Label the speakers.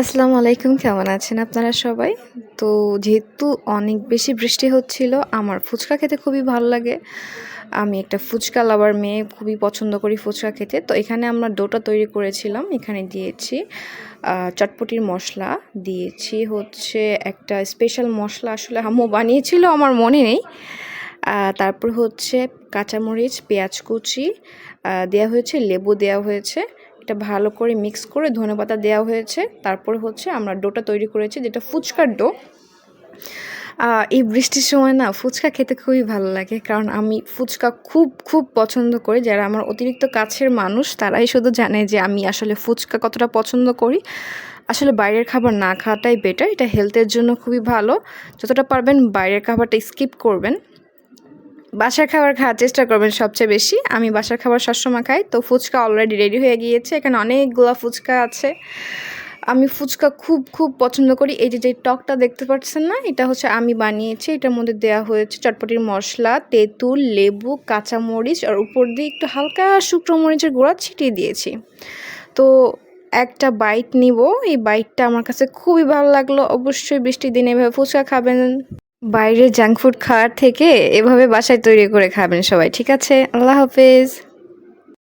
Speaker 1: আসসালামু আলাইকুম, কেমন আছেন আপনারা সবাই? তো যেহেতু অনেক বেশি বৃষ্টি হচ্ছিল, আমার ফুচকা খেতে খুবই ভালো লাগে। আমি একটা ফুচকা লাভার মেয়ে, খুবই পছন্দ করি ফুচকা খেতে। তো এখানে আমরা ডোটা তৈরি করেছিলাম, এখানে দিয়েছি চটপটির মশলা, দিয়েছি হচ্ছে একটা স্পেশাল মশলা, আসলে আম্মু বানিয়েছিল, আমার মনে নেই। তারপর হচ্ছে কাঁচামরিচ, পেঁয়াজ কুচি দেওয়া হয়েছে, লেবু দেওয়া হয়েছে। এটা ভালো করে মিক্স করে ধনেপাতা দেওয়া হয়েছে। তারপরে হচ্ছে আমরা ডোটা তৈরি করেছি, যেটা ফুচকার ডো। এই বৃষ্টির সময় না ফুচকা খেতে খুবই ভালো লাগে, কারণ আমি ফুচকা খুব খুব পছন্দ করি। যারা আমার অতিরিক্ত কাছের মানুষ, তারাই শুধু জানে যে আমি আসলে ফুচকা কতটা পছন্দ করি। আসলে বাইরের খাবার না খাওয়াটাই বেটার এটা হেলথের জন্য খুবই ভালো। যতটা পারবেন বাইরের খাবারটা স্কিপ করবেন। বাসার খাবার খাওয়ার চেষ্টা করবেন সবচেয়ে বেশি। আমি বাসার খাবার সবসময় খাই। তো ফুচকা অলরেডি রেডি হয়ে গিয়েছে। এখানে অনেকগুলো ফুচকা আছে। আমি ফুচকা খুব খুব পছন্দ করি। এই যে যে টকটা দেখতে পাচ্ছেন না, এটা হচ্ছে আমি বানিয়েছি। এটার মধ্যে দেওয়া হয়েছে চটপটির মশলা, তেঁতুল, লেবু, কাঁচামরিচ, আর উপর দিয়ে একটু হালকা শুকনো মরিচের গুঁড়া ছিটিয়ে দিয়েছি। তো একটা বাইট নিব। এই বাইটটা আমার কাছে খুবই ভালো লাগল। অবশ্যই বৃষ্টির দিনে এভাবে ফুচকা খাবেন। বাইরে জাঙ্ক ফুড খাওয়ার থেকে এভাবে বাসায় তৈরি করে খাবেন সবাই, ঠিক আছে? আল্লাহ হাফেজ।